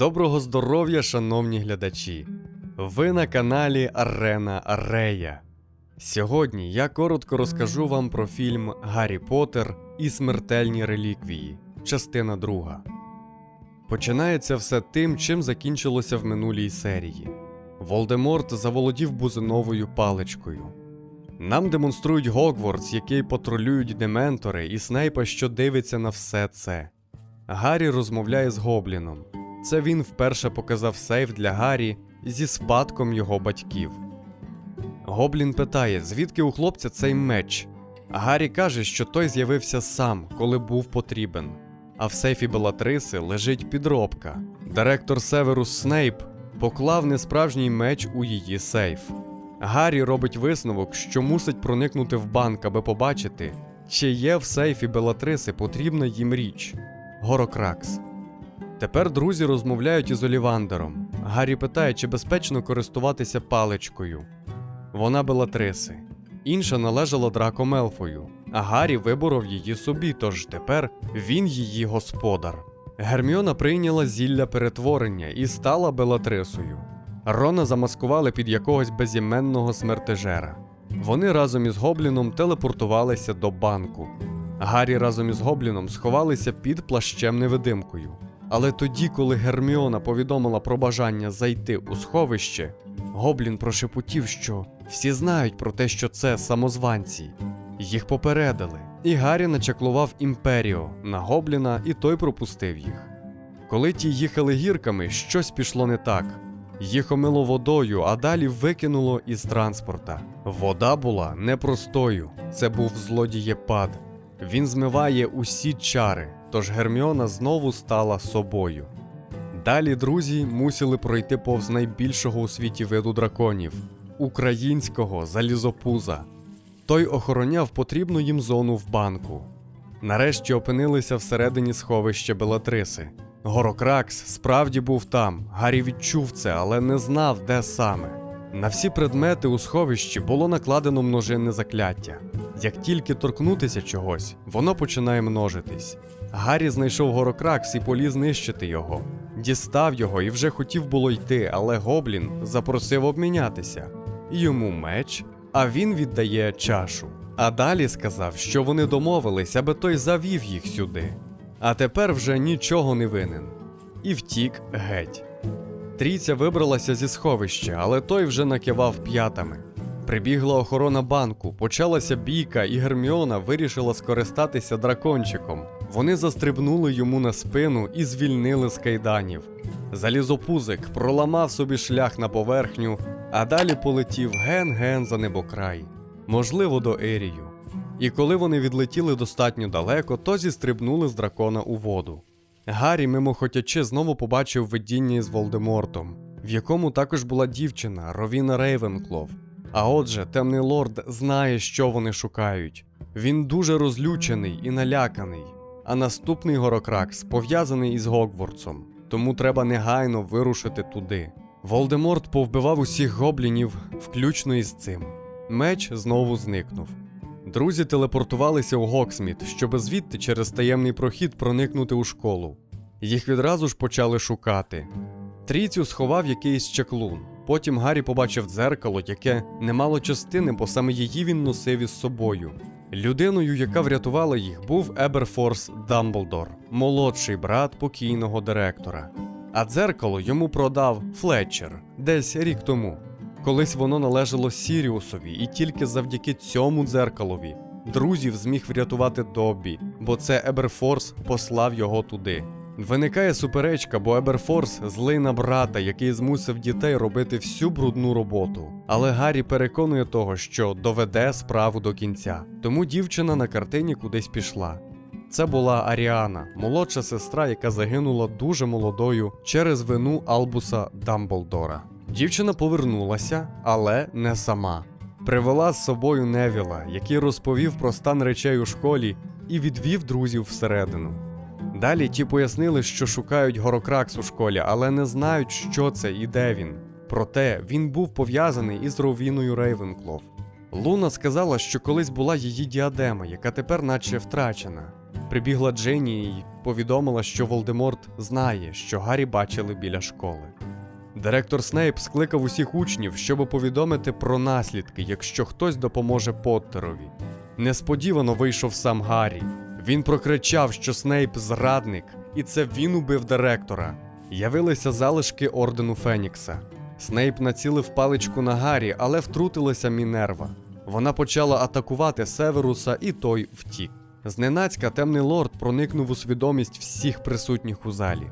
Доброго здоров'я, шановні глядачі! Ви на каналі Арена Арея. Сьогодні я коротко розкажу вам про фільм Гаррі Поттер і смертельні реліквії, частина друга. Починається все тим, чим закінчилося в минулій серії. Волдеморт заволодів бузиновою паличкою. Нам демонструють Гогвартс, який патрулюють дементори, і Снейпа, що дивиться на все це. Гаррі розмовляє з Гобліном. Це він вперше показав сейф для Гаррі зі спадком його батьків. Гоблін питає, звідки у хлопця цей меч. Гаррі каже, що той з'явився сам, коли був потрібен. А в сейфі Белатриси лежить підробка. Директор Северус Снейп поклав несправжній меч у її сейф. Гаррі робить висновок, що мусить проникнути в банк, аби побачити, чи є в сейфі Белатриси потрібна їм річ Горокракс. Тепер друзі розмовляють із Олівандером. Гаррі питає, чи безпечно користуватися паличкою. Вона Белатриси. Інша належала Драко Мелфою, а Гаррі виборов її собі, тож тепер він її господар. Герміона прийняла зілля перетворення і стала Белатрисою. Рона замаскували під якогось безіменного смертежера. Вони разом із Гобліном телепортувалися до банку. Гаррі разом із Гобліном сховалися під плащем невидимкою. Але тоді, коли Герміона повідомила про бажання зайти у сховище, Гоблін прошепотів, що всі знають про те, що це самозванці. Їх попередили, і Гаррі начаклував імперіо на Гобліна, і той пропустив їх. Коли ті їхали гірками, щось пішло не так. Їх омило водою, а далі викинуло із транспорта. Вода була непростою, це був злодієпад. Він змиває усі чари, тож Герміона знову стала собою. Далі друзі мусили пройти повз найбільшого у світі виду драконів українського залізопуза. Той охороняв потрібну їм зону в банку. Нарешті опинилися всередині сховища Белатриси. Горокракс справді був там. Гаррі відчув це, але не знав, де саме. На всі предмети у сховищі було накладено множинне закляття. Як тільки торкнутися чогось, воно починає множитись. Гаррі знайшов горокракс і поліз нищити його. Дістав його і вже хотів було йти, але Гоблін запросив обмінятися. Йому меч, а він віддає чашу. А далі сказав, що вони домовились, аби той завів їх сюди. А тепер вже нічого не винен. І втік геть. Трійця вибралася зі сховища, але той вже накивав п'ятами. Прибігла охорона банку, почалася бійка, і Герміона вирішила скористатися дракончиком. Вони застрибнули йому на спину і звільнили з кайданів. Залізопузик проламав собі шлях на поверхню, а далі полетів ген-ген за небокрай, можливо, до Ерію. І коли вони відлетіли достатньо далеко, то зістрибнули з дракона у воду. Гаррі, мимохотячи, знову побачив видіння із Волдемортом, в якому також була дівчина Ровіна Рейвенклов. А отже, темний лорд знає, що вони шукають. Він дуже розлючений і наляканий. А наступний Горокракс пов'язаний із Гогвартсом, тому треба негайно вирушити туди. Волдеморт повбивав усіх гоблінів, включно із цим. Меч знову зникнув. Друзі телепортувалися у Гоксміт, щоб звідти через таємний прохід проникнути у школу. Їх відразу ж почали шукати. Трійцю сховав якийсь чаклун. Потім Гаррі побачив дзеркало, яке не мало частини, бо саме її він носив із собою. Людиною, яка врятувала їх, був Еберфорс Дамблдор, молодший брат покійного директора. А дзеркало йому продав Флетчер десь рік тому. Колись воно належало Сіріусові, і тільки завдяки цьому дзеркалові друзів зміг врятувати Доббі, бо це Еберфорс послав його туди. Виникає суперечка, бо Еберфорс злий на брата, який змусив дітей робити всю брудну роботу. Але Гаррі переконує того, що доведе справу до кінця. Тому дівчина на картині кудись пішла. Це була Аріана, молодша сестра, яка загинула дуже молодою через вину Албуса Дамблдора. Дівчина повернулася, але не сама. Привела з собою Невіла, який розповів про стан речей у школі і відвів друзів всередину. Далі ті пояснили, що шукають Горокракс у школі, але не знають, що це і де він. Проте він був пов'язаний із Ровіною Рейвенклов. Луна сказала, що колись була її діадема, яка тепер наче втрачена. Прибігла Дженні і повідомила, що Волдеморт знає, що Гаррі бачили біля школи. Директор Снейп скликав усіх учнів, щоб повідомити про наслідки, якщо хтось допоможе Поттерові. Несподівано вийшов сам Гаррі. Він прокричав, що Снейп зрадник, і це він убив директора. Явилися залишки ордену Фенікса. Снейп націлив паличку на Гаррі, але втрутилася Мінерва. Вона почала атакувати Северуса, і той втік. Зненацька темний лорд проникнув у свідомість всіх присутніх у залі.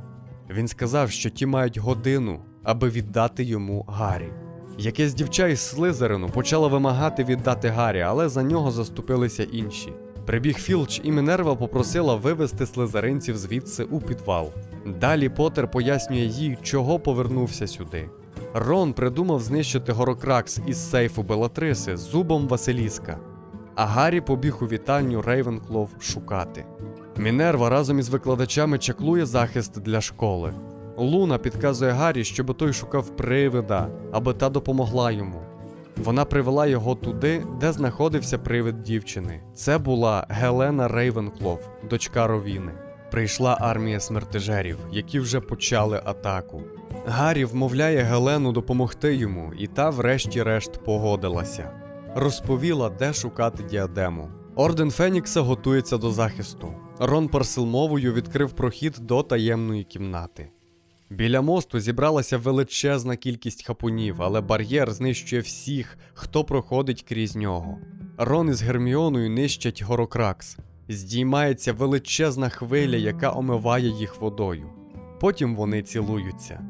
Він сказав, що ті мають годину, аби віддати йому Гаррі. Якесь дівча із Слизерину почало вимагати віддати Гаррі, але за нього заступилися інші. Прибіг Філч і Мінерва попросила вивести слизеринців звідси у підвал. Далі Поттер пояснює їй, чого повернувся сюди. Рон придумав знищити Горокракс із сейфу Белатриси зубом Василіска, а Гаррі побіг у вітальню Рейвенклов шукати. Мінерва разом із викладачами чаклує захист для школи. Луна підказує Гаррі, щоб той шукав привида, аби та допомогла йому. Вона привела його туди, де знаходився привид дівчини. Це була Гелена Рейвенклов, дочка Ровіни. Прийшла армія смертежерів, які вже почали атаку. Гаррі вмовляє Гелену допомогти йому, і та, врешті-решт, погодилася. Розповіла, де шукати діадему. Орден Фенікса готується до захисту. Рон парсилмовою відкрив прохід до таємної кімнати. Біля мосту зібралася величезна кількість хапунів, але бар'єр знищує всіх, хто проходить крізь нього. Рон із Герміоною нищать Горокракс. Здіймається величезна хвиля, яка омиває їх водою. Потім вони цілуються.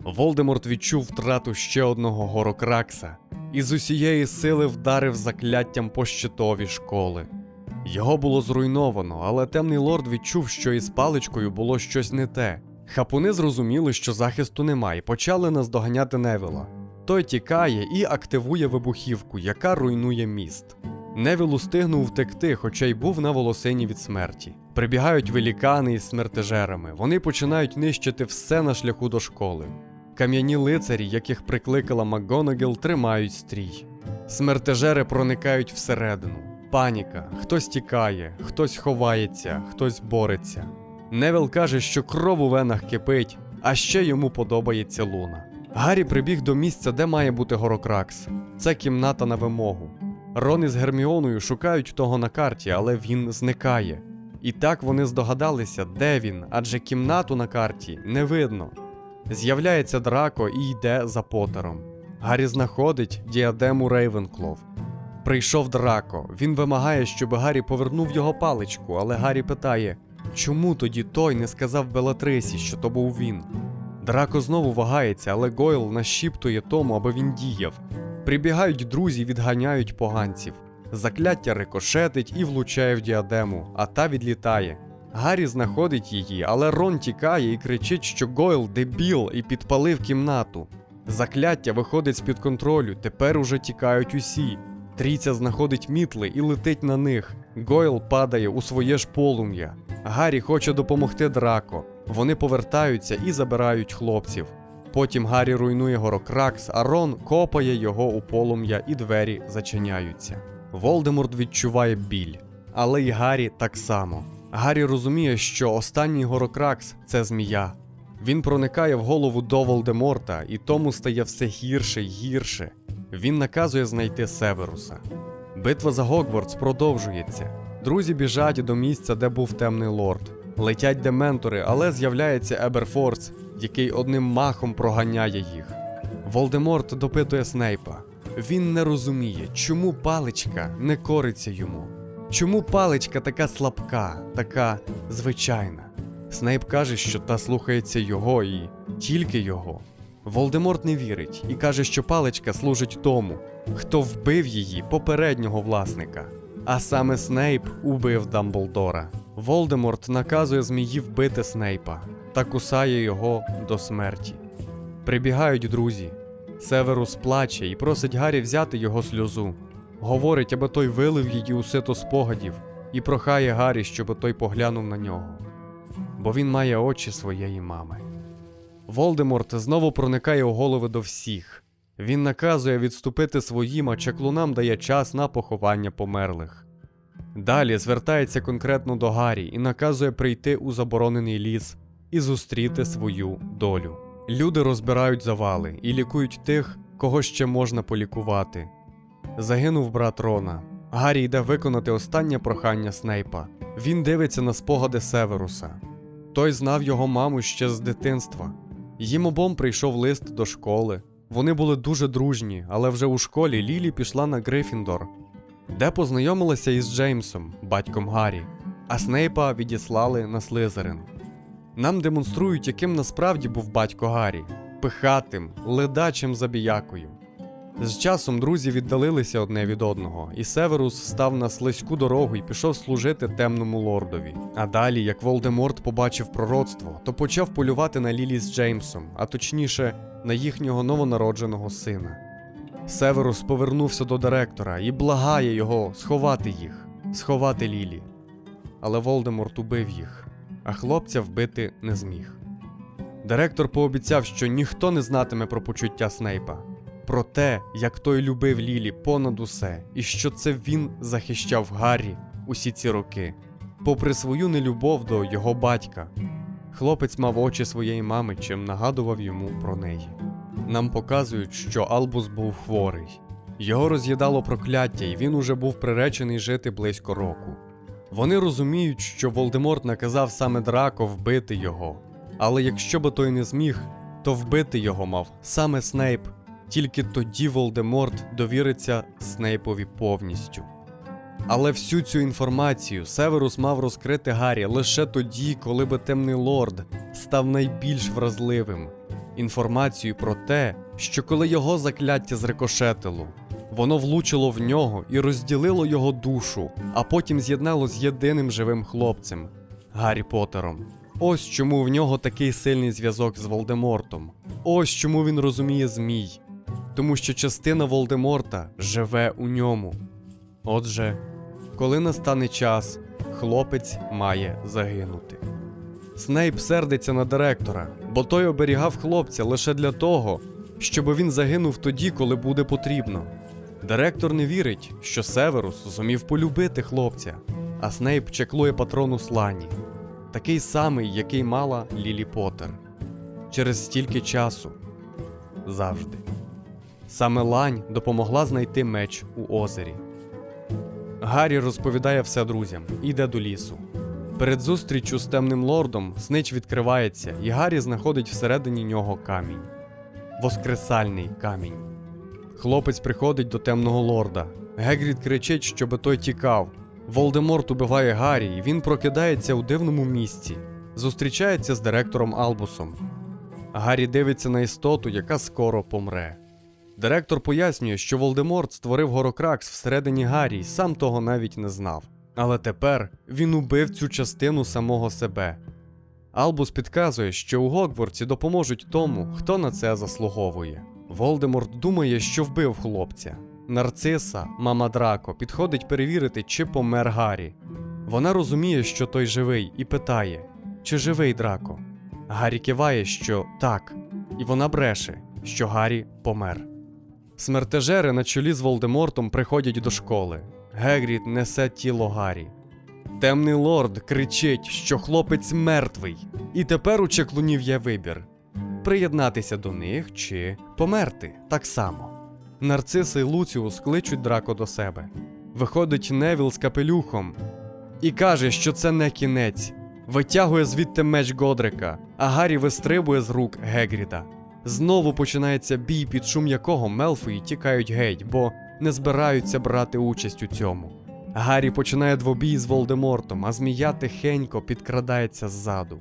Волдеморт відчув втрату ще одного Горокракса і з усієї сили вдарив закляттям по щитові школи. Його було зруйновано, але темний лорд відчув, що із паличкою було щось не те. Хапуни зрозуміли, що захисту немає, і почали наздоганяти Невіла. Той тікає і активує вибухівку, яка руйнує міст. Невіл устигнув втекти, хоча й був на волосині від смерті. Прибігають велікани із смертежерами. Вони починають нищити все на шляху до школи. Кам'яні лицарі, яких прикликала МакГонагел, тримають стрій. Смертежери проникають всередину. Паніка, хтось тікає, хтось ховається, хтось бореться. Невел каже, що кров у венах кипить, а ще йому подобається луна. Гаррі прибіг до місця, де має бути Горокракс. Це кімната на вимогу. Рон із Герміоною шукають того на карті, але він зникає. І так вони здогадалися, де він, адже кімнату на карті не видно. З'являється Драко і йде за Потером. Гаррі знаходить діадему Рейвенклов. Прийшов Драко. Він вимагає, щоб Гаррі повернув його паличку, але Гаррі питає, чому тоді той не сказав Белатрисі, що то був він. Драко знову вагається, але Гойл нашіптує тому, аби він діяв. Прибігають друзі, відганяють поганців. Закляття рикошетить і влучає в діадему, а та відлітає. Гаррі знаходить її, але Рон тікає і кричить, що Гойл дебіл і підпалив кімнату. Закляття виходить з-під контролю, тепер уже тікають усі. Трійця знаходить мітли і летить на них. Гойл падає у своє ж полум'я. Гаррі хоче допомогти Драко. Вони повертаються і забирають хлопців. Потім Гаррі руйнує Горокракс, а Рон копає його у полум'я і двері зачиняються. Волдеморт відчуває біль, але й Гаррі так само. Гаррі розуміє, що останній Горокракс це змія. Він проникає в голову до Волдеморта, і тому стає все гірше й гірше. Він наказує знайти Северуса. Битва за Гогвартс продовжується. Друзі біжать до місця, де був темний лорд. Летять дементори, але з'являється Еберфорс, який одним махом проганяє їх. Волдеморт допитує Снейпа. Він не розуміє, чому паличка не кориться йому. Чому паличка така слабка, така звичайна? Снейп каже, що та слухається його і тільки його. Волдеморт не вірить і каже, що паличка служить тому, хто вбив її попереднього власника. А саме Снейп убив Дамблдора. Волдеморт наказує змії вбити Снейпа та кусає його до смерті. Прибігають друзі. Северус плаче і просить Гаррі взяти його сльозу. Говорить, аби той вилив її у сито спогадів і прохає Гаррі, щоб той поглянув на нього, бо він має очі своєї мами. Волдеморт знову проникає у голови до всіх. Він наказує відступити своїм, а чаклунам дає час на поховання померлих. Далі звертається конкретно до Гаррі і наказує прийти у заборонений ліс і зустріти свою долю. Люди розбирають завали і лікують тих, кого ще можна полікувати. Загинув брат Рона. Гаррі йде виконати останнє прохання Снейпа. Він дивиться на спогади Северуса. Той знав його маму ще з дитинства. Їм обом прийшов лист до школи. Вони були дуже дружні, але вже у школі Лілі пішла на Грифіндор, де познайомилася із Джеймсом, батьком Гаррі, а Снейпа відіслали на Слизерин. Нам демонструють, яким насправді був батько Гаррі пихатим, ледачим забіякою. З часом друзі віддалилися одне від одного, і Северус став на слизьку дорогу і пішов служити темному лордові. А далі, як Волдеморт побачив пророцтво, то почав полювати на Лілі з Джеймсом, а точніше, на їхнього новонародженого сина. Северус повернувся до директора і благає його сховати їх, сховати Лілі. Але Волдеморт убив їх, а хлопця вбити не зміг. Директор пообіцяв, що ніхто не знатиме про почуття Снейпа, про те, як той любив Лілі понад усе, і що це він захищав Гаррі усі ці роки, попри свою нелюбов до його батька. Хлопець мав очі своєї мами, чим нагадував йому про неї. Нам показують, що Албус був хворий. Його роз'їдало прокляття, і він уже був приречений жити близько року. Вони розуміють, що Волдеморт наказав саме Драко вбити його. Але якщо би той не зміг, то вбити його мав саме Снейп. Тільки тоді Волдеморт довіриться Снейпові повністю. Але всю цю інформацію Северус мав розкрити Гаррі лише тоді, коли би темний лорд став найбільш вразливим. Інформацію про те, що коли його закляття зрикошетило, воно влучило в нього і розділило його душу, а потім з'єднало з єдиним живим хлопцем Гаррі Поттером. Ось чому в нього такий сильний зв'язок з Волдемортом. Ось чому він розуміє змій. Тому що частина Волдеморта живе у ньому. Отже, коли настане час, хлопець має загинути. Снейп сердиться на директора, бо той оберігав хлопця лише для того, щоб він загинув тоді, коли буде потрібно. Директор не вірить, що Северус зумів полюбити хлопця, а Снейп чеклує патрону Слані, такий самий, який мала Лілі Поттер. Через стільки часу завжди. Саме лань допомогла знайти меч у озері. Гаррі розповідає все друзям і йде до лісу. Перед зустріччю з темним лордом снич відкривається, і Гаррі знаходить всередині нього камінь воскресальний камінь. Хлопець приходить до темного лорда. Гегрід кричить, щоби той тікав. Волдеморт убиває Гаррі, і він прокидається у дивному місці. Зустрічається з директором Албусом. Гаррі дивиться на істоту, яка скоро помре. Директор пояснює, що Волдеморт створив Горокракс всередині Гаррі і сам того навіть не знав. Але тепер він убив цю частину самого себе. Албус підказує, що у Гогвартсі допоможуть тому, хто на це заслуговує. Волдеморт думає, що вбив хлопця. Нарциса, мама Драко, підходить перевірити, чи помер Гаррі. Вона розуміє, що той живий, і питає, чи живий Драко. Гаррі киває, що так, і вона бреше, що Гаррі помер. Смертежери на чолі з Волдемортом приходять до школи. Гегрід несе тіло Гаррі. Темний лорд кричить, що хлопець мертвий, і тепер у чеклунів є вибір: приєднатися до них чи померти так само. Нарцис і Луціус кличуть драко до себе. Виходить Невіл з капелюхом і каже, що це не кінець. Витягує звідти меч Годрика, а Гаррі вистрибує з рук Гегріда. Знову починається бій, під шум якого Мелфої тікають геть, бо не збираються брати участь у цьому. Гаррі починає двобій з Волдемортом, а змія тихенько підкрадається ззаду.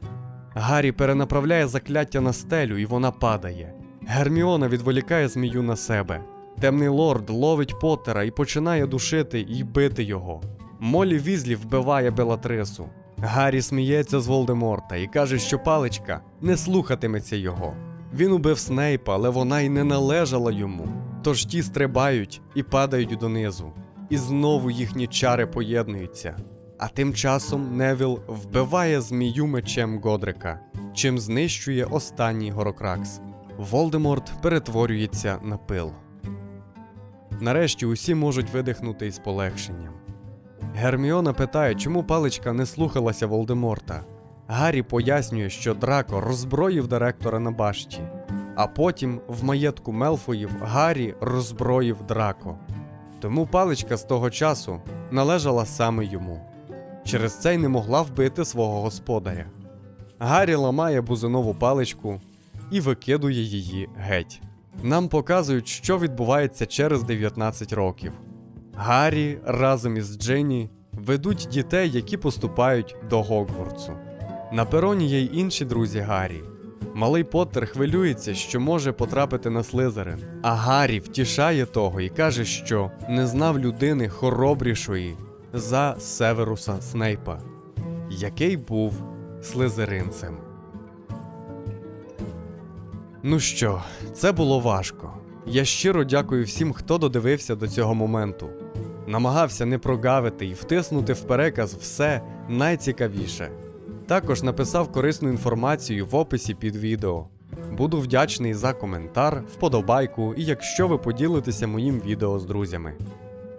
Гаррі перенаправляє закляття на стелю, і вона падає. Герміона відволікає змію на себе. Темний лорд ловить Поттера і починає душити і бити його. Молі Візлі вбиває Белатрису. Гаррі сміється з Волдеморта і каже, що паличка не слухатиметься його. Він убив Снейпа, але вона й не належала йому. Тож ті стрибають і падають донизу. І знову їхні чари поєднуються. А тим часом Невіл вбиває змію мечем Годрика, чим знищує останній горокракс. Волдеморт перетворюється на пил. Нарешті усі можуть видихнути із полегшенням. Герміона питає, чому паличка не слухалася Волдеморта. Гаррі пояснює, що Драко роззброїв директора на башті, а потім в маєтку Мелфоїв Гаррі роззброїв Драко. Тому паличка з того часу належала саме йому. Через це й не могла вбити свого господаря. Гаррі ламає бузинову паличку і викидує її геть. Нам показують, що відбувається через 19 років. Гаррі разом із Джинні ведуть дітей, які поступають до Гогвартсу. На пероні є й інші друзі Гаррі. Малий Поттер хвилюється, що може потрапити на Слизерин, а Гаррі втішає того і каже, що не знав людини хоробрішої за Северуса Снейпа, який був слизеринцем. Ну що, це було важко. Я щиро дякую всім, хто додивився до цього моменту. Намагався не прогавити і втиснути в переказ все найцікавіше. Також написав корисну інформацію в описі під відео. Буду вдячний за коментар, вподобайку і якщо ви поділитеся моїм відео з друзями.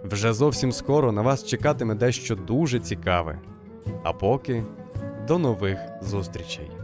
Вже зовсім скоро на вас чекатиме дещо дуже цікаве. А поки до нових зустрічей!